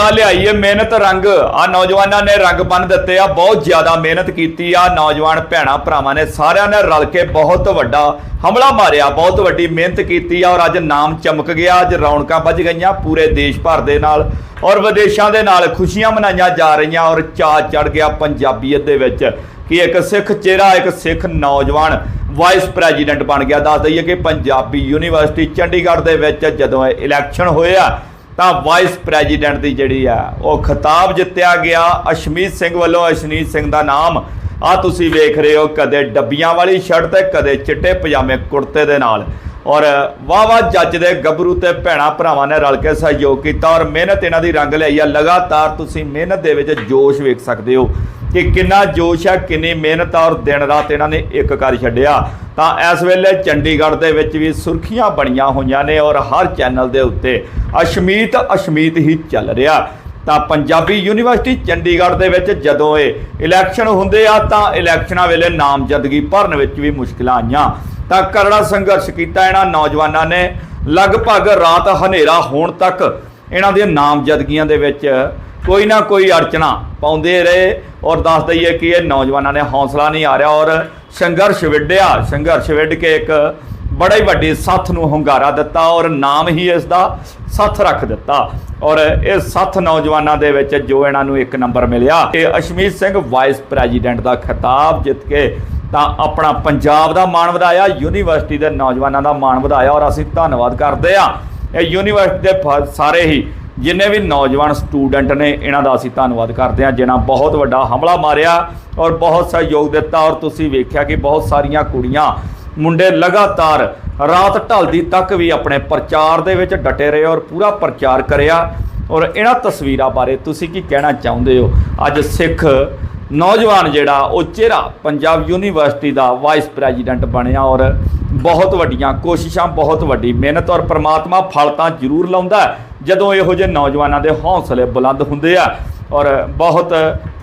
ਆ ਲਿਆਈਏ ਮਿਹਨਤ ਰੰਗ। ਆ ਨੌਜਵਾਨਾਂ ਨੇ ਰੰਗ ਬੰਨ ਦਿੱਤੇ ਆ, ਬਹੁਤ ਜ਼ਿਆਦਾ ਮਿਹਨਤ ਕੀਤੀ ਆ। ਨੌਜਵਾਨ ਭੈਣਾ ਭਰਾਵਾਂ ਨੇ ਸਾਰਿਆਂ ਨੇ ਰਲ ਕੇ ਬਹੁਤ ਵੱਡਾ ਹਮਲਾ ਮਾਰਿਆ, ਬਹੁਤ ਵੱਡੀ ਮਿਹਨਤ ਕੀਤੀ ਆ ਔਰ ਅੱਜ ਨਾਮ ਚਮਕ ਗਿਆ, ਅੱਜ ਰੌਣਕਾਂ ਵੱਜ ਗਈਆਂ ਪੂਰੇ ਦੇਸ਼ ਭਰ ਦੇ ਨਾਲ ਔਰ ਵਿਦੇਸ਼ਾਂ ਦੇ ਨਾਲ ਖੁਸ਼ੀਆਂ ਮਨਾਈਆਂ ਜਾ ਰਹੀਆਂ ਔਰ ਚਾਅ ਚੜ ਗਿਆ ਪੰਜਾਬੀਅਤ ਦੇ ਵਿੱਚ ਕਿ ਇੱਕ ਸਿੱਖ ਚਿਹਰਾ, ਇੱਕ ਸਿੱਖ ਨੌਜਵਾਨ ਵਾਈਸ ਪ੍ਰੈਜ਼ੀਡੈਂਟ ਬਣ ਗਿਆ। ਦੱਸ ਦਈਏ ਕਿ ਪੰਜਾਬੀ ਯੂਨੀਵਰਸਿਟੀ ਚੰਡੀਗੜ੍ਹ ਦੇ ਵਿੱਚ ਜਦੋਂ ਇਹ ਇਲੈਕਸ਼ਨ ਹੋਇਆ ਤਾਂ ਵਾਈਸ ਪ੍ਰੈਜ਼ੀਡੈਂਟ ਦੀ ਜਿਹੜੀ ਆ, ਉਹ ਖਿਤਾਬ ਜਿੱਤਿਆ ਗਿਆ। ਅਸ਼ਮੀਤ ਸਿੰਘ ਵੱਲੋਂ ਅਸ਼ਨੀਤ ਸਿੰਘ ਦਾ ਨਾਮ। ਆ ਤੁਸੀਂ ਵੇਖ ਰਹੇ ਹੋ, ਕਦੇ ਡੱਬੀਆਂ ਵਾਲੀ ਸ਼ਰਟ ਤੇ, ਕਦੇ ਚਿੱਟੇ ਪਜਾਮੇ ਕੁੜਤੇ ਦੇ ਨਾਲ। ਔਰ ਵਾਹ ਵਾਹ ਜੱਜ ਦੇ ਗੱਭਰੂ ਤੇ ਭੈਣਾ ਭਰਾਵਾਂ ਨੇ ਰਲ ਕੇ ਸਹਿਯੋਗ ਕੀਤਾ ਔਰ ਮਿਹਨਤ ਇਹਨਾਂ ਦੀ ਰੰਗ ਲਿਆਈ ਆ। ਲਗਾਤਾਰ ਤੁਸੀਂ ਮਿਹਨਤ ਦੇ ਵਿੱਚ ਜੋਸ਼ ਵੇਖ ਸਕਦੇ ਹੋ ਕਿ ਕਿੰਨਾ ਜੋਸ਼ ਆ, ਕਿੰਨੀ ਮਿਹਨਤ ਆ ਔਰ ਦਿਨ ਰਾਤ ਇਹਨਾਂ ਨੇ ਇੱਕ ਕਰ ਛੱਡਿਆ। ਤਾਂ ਇਸ ਵੇਲੇ ਚੰਡੀਗੜ੍ਹ ਦੇ ਵਿੱਚ ਵੀ ਸੁਰਖੀਆਂ ਬਣੀਆਂ ਹੋਈਆਂ ਨੇ ਔਰ ਹਰ ਚੈਨਲ ਦੇ ਉੱਤੇ ਅਸ਼ਮੀਤ ਅਸ਼ਮੀਤ ਹੀ ਚੱਲ ਰਿਹਾ। ਤਾਂ ਪੰਜਾਬੀ ਯੂਨੀਵਰਸਿਟੀ ਚੰਡੀਗੜ੍ਹ ਦੇ ਵਿੱਚ ਜਦੋਂ ਇਹ ਇਲੈਕਸ਼ਨ ਹੁੰਦੇ ਆ, ਤਾਂ ਇਲੈਕਸ਼ਨਾਂ ਵੇਲੇ ਨਾਮਜ਼ਦਗੀ ਭਰਨ ਵਿੱਚ ਵੀ ਮੁਸ਼ਕਲਾਂ ਆਈਆਂ। ਤਾਂ ਕਰੜਾ ਸੰਘਰਸ਼ ਕੀਤਾ ਇਹਨਾਂ ਨੌਜਵਾਨਾਂ ਨੇ। ਲਗਭਗ ਰਾਤ ਹਨੇਰਾ ਹੋਣ ਤੱਕ ਇਹਨਾਂ ਦੀਆਂ ਨਾਮਜ਼ਦਗੀਆਂ ਦੇ ਵਿੱਚ ਕੋਈ ਨਾ ਕੋਈ ਅੜਚਣਾ ਪਾਉਂਦੇ ਰਹੇ ਔਰ ਦੱਸ ਦਈਏ ਕਿ ਇਹ ਨੌਜਵਾਨਾਂ ਨੇ ਹੌਸਲਾ ਨਹੀਂ ਆ ਰਿਹਾ ਔਰ ਸੰਘਰਸ਼ ਵਿੱਢਿਆ। ਸੰਘਰਸ਼ ਵਿੱਢ ਕੇ ਇੱਕ ਬੜਾ ਹੀ ਵੱਡੀ ਸੱਥ ਨੂੰ ਹੁੰਗਾਰਾ ਦਿੱਤਾ ਔਰ ਨਾਮ ਹੀ ਇਸ ਦਾ ਸੱਥ ਰੱਖ ਦਿੱਤਾ। ਔਰ ਇਹ ਸੱਥ ਨੌਜਵਾਨਾਂ ਦੇ ਵਿੱਚ ਜੋ ਇਹਨਾਂ ਨੂੰ ਇੱਕ ਨੰਬਰ ਮਿਲਿਆ, ਇਹ ਅਸ਼ਮੀਤ ਸਿੰਘ ਵਾਈਸ ਪ੍ਰੈਜ਼ੀਡੈਂਟ ਦਾ ਖਿਤਾਬ ਜਿੱਤ ਕੇ ਤਾਂ ਆਪਣਾ ਪੰਜਾਬ ਦਾ ਮਾਣ ਵਧਾਇਆ, ਯੂਨੀਵਰਸਿਟੀ ਦੇ ਨੌਜਵਾਨਾਂ ਦਾ ਮਾਣ ਵਧਾਇਆ ਔਰ ਅਸੀਂ ਧੰਨਵਾਦ ਕਰਦੇ ਹਾਂ। ਇਹ ਯੂਨੀਵਰਸਿਟੀ ਦੇ ਫ- ਸਾਰੇ ਹੀ ਜਿੰਨੇ ਵੀ ਨੌਜਵਾਨ ਸਟੂਡੈਂਟ ਨੇ, ਇਹਨਾਂ ਦਾ ਅਸੀਂ ਧੰਨਵਾਦ ਕਰਦੇ ਹਾਂ, ਜਿਨ੍ਹਾਂ ਬਹੁਤ ਵੱਡਾ ਹਮਲਾ ਮਾਰਿਆ ਔਰ ਬਹੁਤ ਸਹਿਯੋਗ ਦਿੱਤਾ। ਔਰ ਤੁਸੀਂ ਵੇਖਿਆ ਕਿ ਬਹੁਤ ਸਾਰੀਆਂ ਕੁੜੀਆਂ, ਮੁੰਡੇ ਲਗਾਤਾਰ ਰਾਤ ਢਲਦੀ ਤੱਕ ਵੀ ਆਪਣੇ ਪ੍ਰਚਾਰ ਦੇ ਵਿੱਚ ਡਟੇ ਰਹੇ ਔਰ ਪੂਰਾ ਪ੍ਰਚਾਰ ਕਰਿਆ। ਔਰ ਇਹਨਾਂ ਤਸਵੀਰਾਂ ਬਾਰੇ ਤੁਸੀਂ ਕੀ ਕਹਿਣਾ ਚਾਹੁੰਦੇ ਹੋ? ਅੱਜ ਸਿੱਖ ਨੌਜਵਾਨ ਜਿਹੜਾ, ਉਹ ਚਿਹਰਾ ਪੰਜਾਬ ਯੂਨੀਵਰਸਿਟੀ ਦਾ ਵਾਈਸ ਪ੍ਰੈਜ਼ੀਡੈਂਟ ਬਣਿਆ ਔਰ ਬਹੁਤ ਵੱਡੀਆਂ ਕੋਸ਼ਿਸ਼ਾਂ, ਬਹੁਤ ਵੱਡੀ ਮਿਹਨਤ ਔਰ ਪ੍ਰਮਾਤਮਾ ਫਲ ਤਾਂ ਜ਼ਰੂਰ ਲਾਉਂਦਾ ਜਦੋਂ ਇਹੋ ਜਿਹੇ ਨੌਜਵਾਨਾਂ ਦੇ ਹੌਸਲੇ ਬੁਲੰਦ ਹੁੰਦੇ ਆ ਔਰ ਬਹੁਤ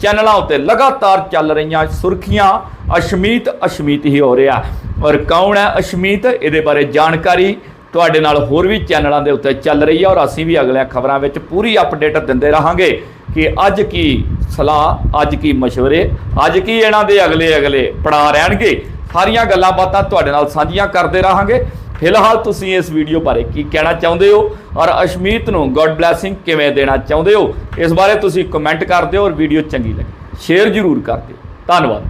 ਚੈਨਲਾਂ ਉੱਤੇ ਲਗਾਤਾਰ ਚੱਲ ਰਹੀਆਂ ਸੁਰਖੀਆਂ, ਅਸ਼ਮੀਤ ਅਸ਼ਮੀਤ ਹੀ ਹੋ ਰਿਹਾ। ਔਰ ਕੌਣ ਹੈ ਅਸ਼ਮੀਤ? ਇਹਦੇ ਬਾਰੇ ਜਾਣਕਾਰੀ ਤੁਹਾਡੇ ਨਾਲ ਹੋਰ ਵੀ ਚੈਨਲਾਂ ਦੇ ਉੱਤੇ ਚੱਲ ਰਹੀ ਹੈ ਔਰ ਅਸੀਂ ਵੀ ਅਗਲੀਆਂ ਖਬਰਾਂ ਵਿੱਚ ਪੂਰੀ ਅਪਡੇਟ ਦਿੰਦੇ ਰਹਾਂਗੇ। ਕਿ ਅੱਜ ਕੀ ਸਲਾਹ, ਅੱਜ ਕੀ مشਵਰੇ ਅੱਜ ਕੀ ਇਹਨਾਂ ਦੇ ਅਗਲੇ ਅਗਲੇ ਪੜਾ ਰਹਿਣਗੇ? ਸਾਰੀਆਂ ਗੱਲਾਂ ਬਾਤਾਂ ਤੁਹਾਡੇ ਨਾਲ ਸਾਂਝੀਆਂ ਕਰਦੇ ਰਹਾਂਗੇ। ਫਿਲਹਾਲ ਤੁਸੀਂ ਇਸ ਵੀਡੀਓ ਬਾਰੇ ਕੀ ਕਹਿਣਾ ਚਾਹੁੰਦੇ ਹੋ ਔਰ ਅਸ਼ਮੀਤ ਨੂੰ ਗੋਡ ਬਲੇਸਿੰਗ ਕਿਵੇਂ ਦੇਣਾ ਚਾਹੁੰਦੇ ਹੋ, ਇਸ ਬਾਰੇ ਤੁਸੀਂ ਕਮੈਂਟ ਕਰ ਦਿਓ ਔਰ ਵੀਡੀਓ ਚੰਗੀ ਲੱਗੇ। ਸ਼ੇਅਰ ਜ਼ਰੂਰ ਕਰ ਦਿਓ। ਧੰਨਵਾਦ।